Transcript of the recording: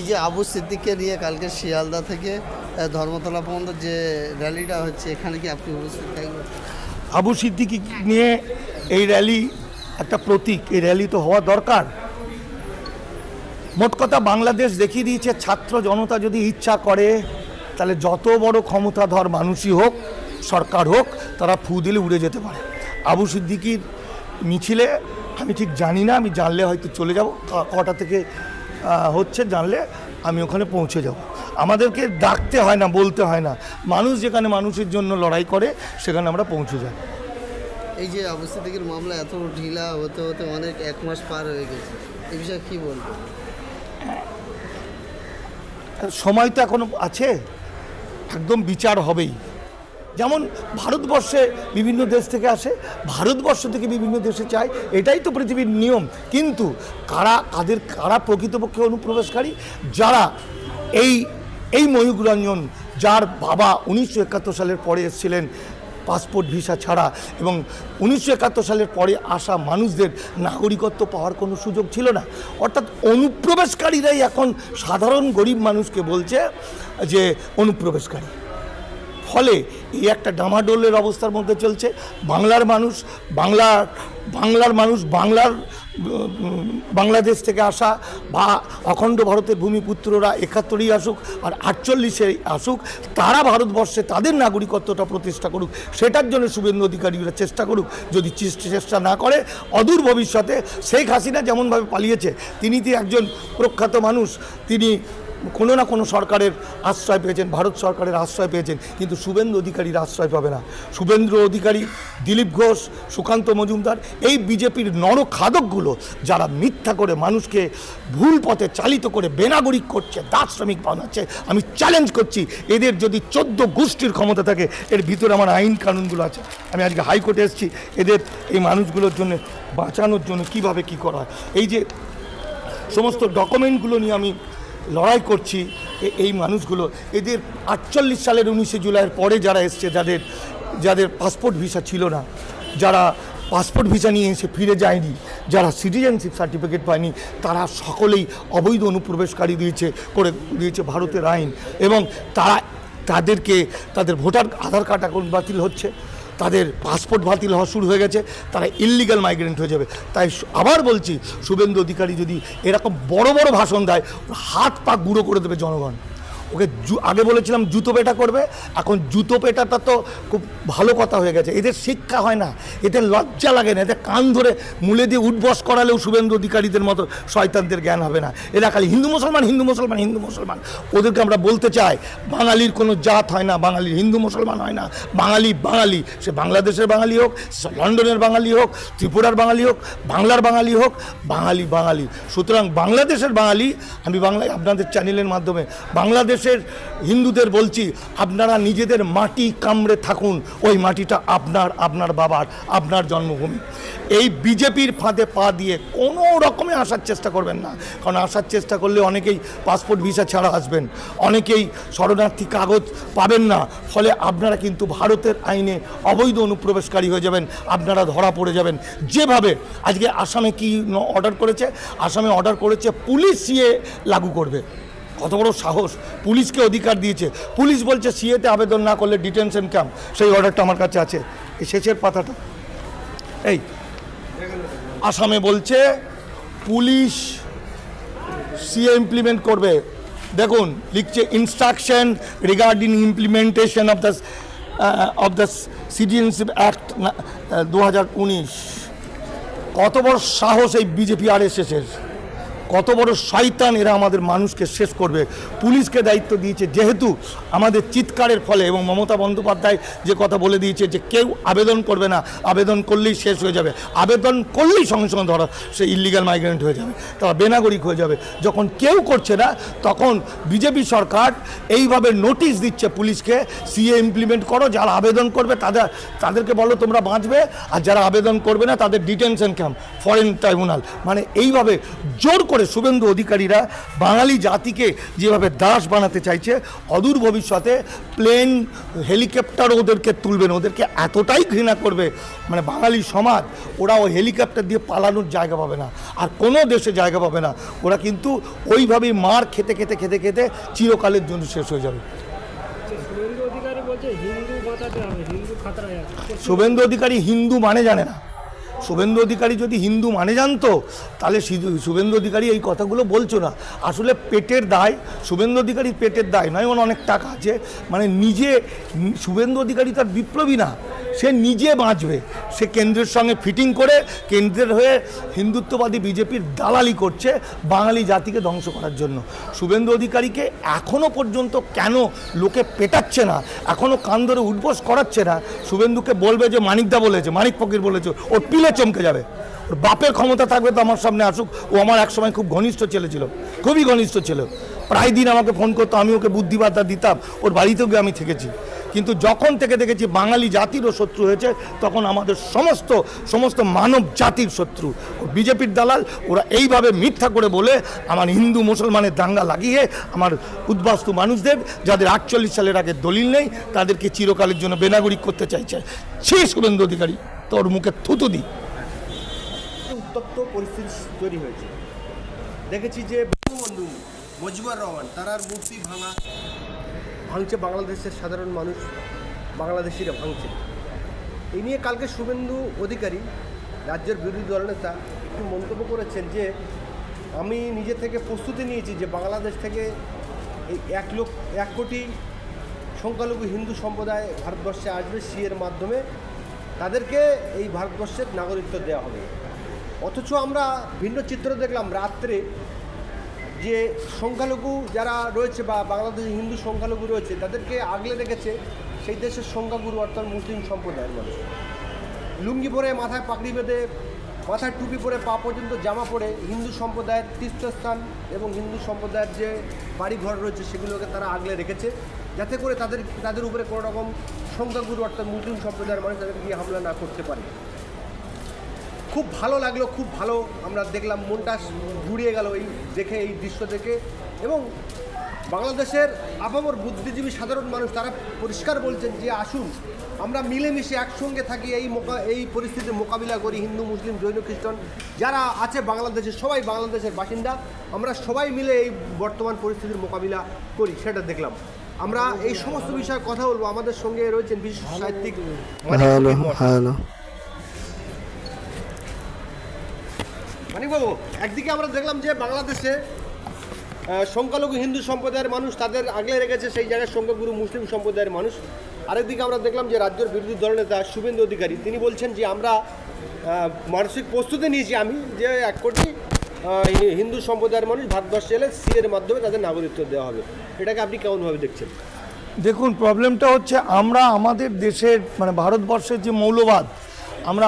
এই যে আবু সিদ্দিককে নিয়ে কালকে শিয়ালদা থেকে ধর্মতলা পর্যন্ত যে র্যালিটা হচ্ছে, এখানে কি আপনি উপস্থিত থাকবেন? আবু সিদ্দিকি নিয়ে এই র্যালি একটা প্রতীক। এই র্যালি তো হওয়া দরকার। মোট কথা বাংলাদেশ দেখিয়ে দিয়েছে, ছাত্র জনতা যদি ইচ্ছা করে, তাহলে যত বড় ক্ষমতাধর মানুষই হোক, সরকার হোক, তারা ফু দিলে উড়ে যেতে পারে। আবু সিদ্দিকির মিছিলে, আমি ঠিক জানি না, আমি জানলে হয়তো চলে যাব। কটা থেকে হচ্ছে জানলে আমি ওখানে পৌঁছে যাব। আমাদেরকে ডাকতে হয় না বলতে হয় না। মানুষ যেখানে মানুষের জন্য লড়াই করে সেখানে আমরা পৌঁছে যাই। এই যে আবু সিদ্দিকের মামলা এত ঢিলা হতে হতে অনেক এক মাস পার হয়ে গেছে এ বিষয়ে কী বলব? সময় তো এখনও আছে একদম বিচার হবেই। যেমন ভারতবর্ষে বিভিন্ন দেশ থেকে আসে, ভারতবর্ষ থেকে বিভিন্ন দেশে চায় এটাই তো পৃথিবীর নিয়ম। কিন্তু কারা, কাদের, কারা প্রকৃতপক্ষে অনুপ্রবেশকারী? যারা এই এই ময়ূক রঞ্জন, যার বাবা উনিশশো একাত্তর সালের পরে এসেছিলেন পাসপোর্ট ভিসা ছাড়া এবং উনিশশো একাত্তর সালের পরে আসা মানুষদের নাগরিকত্ব পাওয়ার কোনো সুযোগ ছিল না। অর্থাৎ অনুপ্রবেশকারীরাই এখন সাধারণ গরিব মানুষকে বলছে যে অনুপ্রবেশকারী। ফলে এই একটা ডামাডোলের অবস্থার মধ্যে চলছে। বাংলার মানুষ বাংলার বাংলার মানুষ, বাংলার বাংলাদেশ থেকে আসা বা অখণ্ড ভারতের ভূমিপুত্ররা একাত্তরই আসুক আর আটচল্লিশে আসুক, তারা ভারতবর্ষে তাদের নাগরিকত্বটা প্রতিষ্ঠা করুক, সেটার জন্য শুভেন্দু অধিকারীরা চেষ্টা করুক, যদি চেষ্টা না করে, অদূর ভবিষ্যতে শেখ হাসিনা যেমনভাবে পালিয়েছে, তিনি একজন প্রখ্যাত মানুষ, তিনি কোনো না কোনো সরকারের আশ্রয় পেয়েছেন, ভারত সরকারের আশ্রয় পেয়েছেন, কিন্তু শুভেন্দু অধিকারীর আশ্রয় পাবে না। শুভেন্দ্র অধিকারী, দিলীপ ঘোষ, সুকান্ত মজুমদার, এই বিজেপির নরখাদকগুলো যারা মিথ্যা করে মানুষকে ভুল পথে চালিত করে বেনাগরিক করছে, দাস শ্রমিক বানাচ্ছে, আমি চ্যালেঞ্জ করছি, এদের যদি চোদ্দ গোষ্ঠীর ক্ষমতা থাকে, এর ভিতরে আমার আইন কানুনগুলো আছে। আমি আজকে হাইকোর্টে এসেছি, এদের এই মানুষগুলোর জন্য বাঁচানোর জন্য কীভাবে কি করা হয়? এই যে সমস্ত ডকুমেন্টগুলো নিয়ে আমি লড়াই করছি এই মানুষগুলো। এদের আটচল্লিশ সালের উনিশে জুলাইয়ের পরে যারা এসছে, যাদের যাদের পাসপোর্ট ভিসা ছিল না, যারা পাসপোর্ট ভিসা নিয়ে এসে ফিরে যায়নি, যারা সিটিজেনশিপ সার্টিফিকেট পায়নি, তারা সকলেই অবৈধ অনুপ্রবেশকারী দিয়েছে, করে দিয়েছে ভারতের আইন। এবং তারা, তাদেরকে, তাদের ভোটার, আধার কার্ড এখন বাতিল হচ্ছে। তাদের পাসপোর্ট বাতিল হওয়া শুরু হয়ে গেছে, তারা ইললিগাল মাইগ্রেন্ট হয়ে যাবে। তাই আবার বলছি, শুভেন্দু অধিকারী যদি এরকম বড় বড় ভাষণ দেয় হাত পা গুঁড়ো করে দেবে জনগণ। ওকে আগে বলেছিলাম জুতো পেটা করবে, এখন জুতো পেটাটা তো খুব ভালো কথা হয়ে গেছে। এদের শিক্ষা হয় না, এদের লজ্জা লাগে না, এদের কান ধরে মুলে দিয়ে উঠবস করালেও শুভেন্দু অধিকারীদের মতো শয়তানদের জ্ঞান হবে না। এরা খালি হিন্দু মুসলমান হিন্দু মুসলমান হিন্দু মুসলমান। ওদেরকে আমরা বলতে চাই, বাঙালির কোনো জাত হয় না, বাঙালির হিন্দু মুসলমান হয় না। বাঙালি বাঙালি, সে বাংলাদেশের বাঙালি হোক লন্ডনের বাঙালি হোক, ত্রিপুরার বাঙালি হোক, বাংলার বাঙালি হোক, বাঙালি বাঙালি। সুতরাং বাংলাদেশের বাঙালি, আমি বাংলা আপনাদের চ্যানেলের মাধ্যমে বাংলাদেশের হিন্দুদের বলছি, আপনারা নিজেদের মাটি কামড়ে থাকুন, ওই মাটিটা আপনার আপনার বাবার, আপনার জন্মভূমি। এই বিজেপির ফাঁদে পা দিয়ে কোনো রকমে আসার চেষ্টা করবেন না। কারণ আসার চেষ্টা করলে অনেকেই পাসপোর্ট ভিসা ছাড়া আসবেন, অনেকেই শরণার্থী কাগজ পাবেন না, ফলে আপনারা কিন্তু ভারতের আইনে অবৈধ অনুপ্রবেশকারী হয়ে যাবেন, আপনারা ধরা পড়ে যাবেন। যেভাবে আজকে আসামে কি অর্ডার করেছে? আসামে অর্ডার করেছে, পুলিশ সিএ লাগু করবে। কত বড় সাহস। পুলিশকে অধিকার দিয়েছে। পুলিশ বলছে, সিএতে আবেদন না করলে ডিটেনশন ক্যাম্প। সেই অর্ডারটা আমার কাছে আছে। এই শেষের পাতাটা। এই, আসামে বলছে, পুলিশ সিএ ইমপ্লিমেন্ট করবে। দেখুন, লিখছে instruction regarding implementation of the of the citizenship act দু হাজার উনিশ। কত বড় সাহস এই বিজেপি আর এসেসের কত বড় শয়তান এরা আমাদের মানুষকে শেষ করবে। পুলিশকে দায়িত্ব দিয়েছে, যেহেতু আমাদের চিৎকারের ফলে এবং মমতা বন্দ্যোপাধ্যায় যে কথা বলে দিয়েছে যে কেউ আবেদন করবে না, আবেদন করলেই শেষ হয়ে যাবে। আবেদন করলেই সঙ্গে সঙ্গে ধরা, সে ইলিগাল মাইগ্রেন্ট হয়ে যাবে, তারা বেনাগরিক হয়ে যাবে। যখন কেউ করছে না, তখন বিজেপি সরকার এইভাবে নোটিশ দিচ্ছে পুলিশকে সিএ ইমপ্লিমেন্ট করো, যারা আবেদন করবে তাদের, তাদেরকে বলো তোমরা বাঁচবে, আর যারা আবেদন করবে না তাদের ডিটেনশন ক্যাম্প ফরেন ট্রাইব্যুনাল মানে এইভাবে জোর করে করে শুভেন্দু অধিকারীরা বাঙালি জাতিকে যেভাবে দাস বানাতে চাইছে অদূর ভবিষ্যতে প্লেন হেলিকপ্টার ওদেরকে তুলবেন ওদেরকে এতটাই ঘৃণা করবে মানে বাঙালি সমাজ ওরা ওই হেলিকপ্টার দিয়ে পালানোর জায়গা পাবে না আর কোনো দেশে জায়গা পাবে না ওরা কিন্তু ওইভাবেই মার খেতে খেতে খেতে খেতে চিরকালের জন্য শেষ হয়ে যাবে। শুভেন্দু অধিকারী হিন্দু মানে জানে না। শুভেন্দু অধিকারী যদি হিন্দু মানে জানতো, তাহলে শুভেন্দু অধিকারী এই কথাগুলো বলছো না। আসলে পেটের দায়, শুভেন্দু অধিকারীর পেটের দায় নয়, ওর অনেক টাকা আছে। মানে নিজে, শুভেন্দু অধিকারী তার বিপ্লবী না। সে নিজে বাঁচবে। সে কেন্দ্রের সঙ্গে ফিটিং করে কেন্দ্রের হয়ে হিন্দুত্ববাদী বিজেপির দালালি করছে বাঙালি জাতিকে ধ্বংস করার জন্য। শুভেন্দু অধিকারীকে এখনও পর্যন্ত কেন লোকে পেটাচ্ছে না এখনও কান ধরে উঠবোস করাচ্ছে না, শুভেন্দুকে বলবে যে মানিকদা বলেছে, মানিক ফকির বলেছে, ওর পিলে চমকে যাবে। ওর বাপের ক্ষমতা থাকবে তো আমার সামনে আসুক, ও আমার একসময় খুব ঘনিষ্ঠ ছেলে ছিল, খুবই ঘনিষ্ঠ ছিল। প্রায় দিন আমাকে ফোন করতো, আমি ওকে বুদ্ধিবার্তা দিতাম, ওর বাড়িতেও গিয়ে আমি থেকেছি। কিন্তু যখন থেকে দেখেছি বাঙালি জাতিরও শত্রু হয়েছে, তখন আমাদের সমস্ত সমস্ত মানব জাতির শত্রু। বিজেপির দালাল, ওরা এইভাবে মিথ্যা করে বলে আমার হিন্দু মুসলমানের দাঙ্গা লাগিয়ে আমার উদ্বাস্তু মানুষদের, যাদের আটচল্লিশ সালের আগে দলিল নেই, তাদেরকে চিরকালের জন্য বেনাগরিক করতে চাইছে। ছি, শুভেন্দু অধিকারী, তোর মুখে থুতু দিই উত্তপ্ত পরিস্থিতি তৈরি হয়েছে। দেখেছি যে বঙ্গবন্ধু মুজিবুর রহমান, তারার মূর্তি ভাঙা ভাঙছে বাংলাদেশের সাধারণ মানুষ, বাংলাদেশিরা ভাঙছে। এই নিয়ে কালকে শুভেন্দু অধিকারী, রাজ্যের বিরোধী দলনেতা একটু মন্তব্য করেছেন যে, আমি নিজে থেকে প্রস্তুতি নিয়েছি যে বাংলাদেশ থেকে এই এক লোক এক কোটি সংখ্যালঘু হিন্দু সম্প্রদায় ভারতবর্ষে আসবে সিএর মাধ্যমে। তাদেরকে এই ভারতবর্ষের নাগরিকত্ব দেওয়া হবে। অথচ আমরা ভিন্ন চিত্র দেখলাম রাত্রে যে সংখ্যালঘু যারা রয়েছে বা বাংলাদেশে হিন্দু সংখ্যালঘু রয়েছে, তাদেরকে আগলে রেখেছে সেই দেশের সংখ্যাগুরু অর্থাৎ মুসলিম সম্প্রদায়ের মানুষ। লুঙ্গি পরে মাথায় পাগড়ি বেঁধে, মাথায় টুপি পরে পা পর্যন্ত জামা পরে হিন্দু সম্প্রদায়ের তীর্থস্থান এবং হিন্দু সম্প্রদায়ের যে বাড়িঘর রয়েছে, সেগুলোকে তারা আগলে রেখেছে। যাতে করে তাদের তাদের উপরে কোনো রকম সংখ্যাগুরু অর্থাৎ মুসলিম সম্প্রদায়ের মানুষ তাদেরকে হামলা না করতে পারে। খুব ভালো লাগল খুব ভালো আমরা দেখলাম মনটা জুড়িয়ে গেল এই দেখে এই দৃশ্য দেখে। এবং বাংলাদেশের আপামর বুদ্ধিজীবী সাধারণ মানুষ তারা পরিষ্কার বলছেন যে আসুন আমরা মিলেমিশে একসঙ্গে থাকি এই মোকা এই পরিস্থিতির মোকাবিলা করি হিন্দু মুসলিম জৈন খ্রিস্টান যারা আছে বাংলাদেশে সবাই বাংলাদেশের বাসিন্দা আমরা সবাই মিলে এই বর্তমান পরিস্থিতির মোকাবিলা করি সেটা দেখলাম। আমরা এই সমস্ত বিষয়ে কথা বলব আমাদের সঙ্গে রয়েছেন বিশিষ্ট সাহিত্যিক হ্যালো হ্যালো। মানিকবাবু, একদিকে আমরা দেখলাম যে বাংলাদেশে সংখ্যালঘু হিন্দু সম্প্রদায়ের মানুষ তাদের আগলে রেখেছে সেই জায়গায় সংখ্যাগুরু মুসলিম সম্প্রদায়ের মানুষ। আরেকদিকে আমরা দেখলাম যে রাজ্যের বিরোধী দলনেতা শুভেন্দু অধিকারী, তিনি বলছেন যে আমরা মানসিক প্রস্তুতি নিয়েছি আমি যে এক কোটি হিন্দু সম্প্রদায়ের মানুষ ভারতবর্ষে এলে সিএর মাধ্যমে তাদের নাগরিকত্ব দেওয়া হবে। এটাকে আপনি কেমনভাবে দেখছেন? দেখুন প্রবলেমটা হচ্ছে আমরা আমাদের দেশের মানে ভারতবর্ষের যে মৌলবাদ, আমরা